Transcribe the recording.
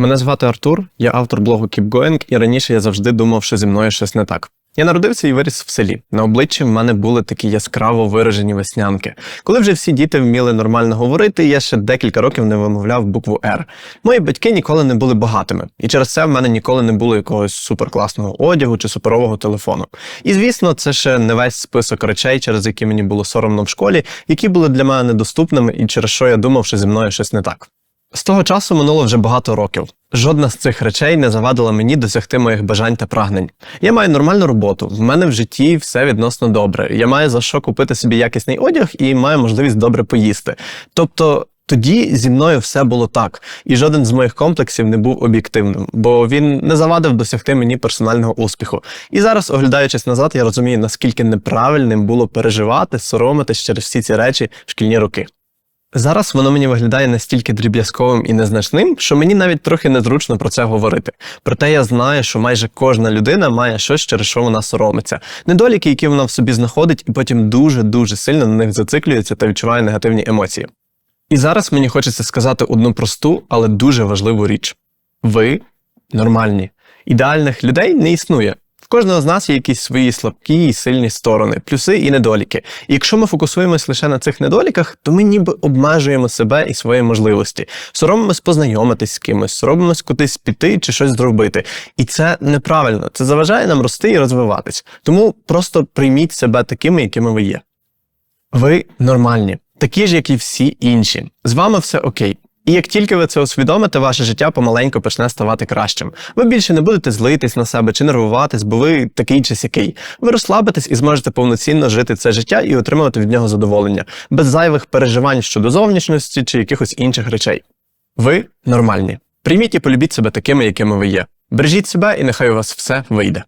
Мене звати Артур, я автор блогу Keep Going, і раніше я завжди думав, що зі мною щось не так. Я народився і виріс в селі. На обличчі в мене були такі яскраво виражені веснянки. Коли вже всі діти вміли нормально говорити, я ще декілька років не вимовляв букву Р. Мої батьки ніколи не були багатими, і через це в мене ніколи не було якогось суперкласного одягу чи суперового телефону. І звісно, це ще не весь список речей, через які мені було соромно в школі, які були для мене недоступними, і через що я думав, що зі мною щось не так. З того часу минуло вже багато років. Жодна з цих речей не завадила мені досягти моїх бажань та прагнень. Я маю нормальну роботу, в мене в житті все відносно добре. Я маю за що купити собі якісний одяг і маю можливість добре поїсти. Тобто. Тоді зі мною все було так, і жоден з моїх комплексів не був об'єктивним, бо він не завадив досягти мені персонального успіху. І зараз, оглядаючись назад, я розумію, наскільки неправильним було переживати, соромитись через всі ці речі в шкільні роки. Зараз воно мені виглядає настільки дріб'язковим і незначним, що мені навіть трохи незручно про це говорити. Проте я знаю, що майже кожна людина має щось, через що вона соромиться. Недоліки, які вона в собі знаходить, і потім дуже-дуже сильно на них зациклюється та відчуває негативні емоції. І зараз мені хочеться сказати одну просту, але дуже важливу річ: ви нормальні. Ідеальних людей не існує. Кожного з нас є якісь свої слабкі і сильні сторони, плюси і недоліки. І якщо ми фокусуємось лише на цих недоліках, то ми ніби обмежуємо себе і свої можливості. Соромимось познайомитись з кимось, соромимось кудись піти чи щось зробити. І це неправильно. Це заважає нам рости і розвиватись. Тому просто прийміть себе такими, якими ви є. Ви нормальні, такі ж, як і всі інші. З вами все окей. І як тільки ви це усвідомите, ваше життя помаленьку почне ставати кращим. Ви більше не будете злитись на себе чи нервуватись, бо ви такий чи сякий. Ви розслабитесь і зможете повноцінно жити це життя і отримувати від нього задоволення, без зайвих переживань щодо зовнішності чи якихось інших речей. Ви нормальні. Прийміть і полюбіть себе такими, якими ви є. Бережіть себе, і нехай у вас все вийде.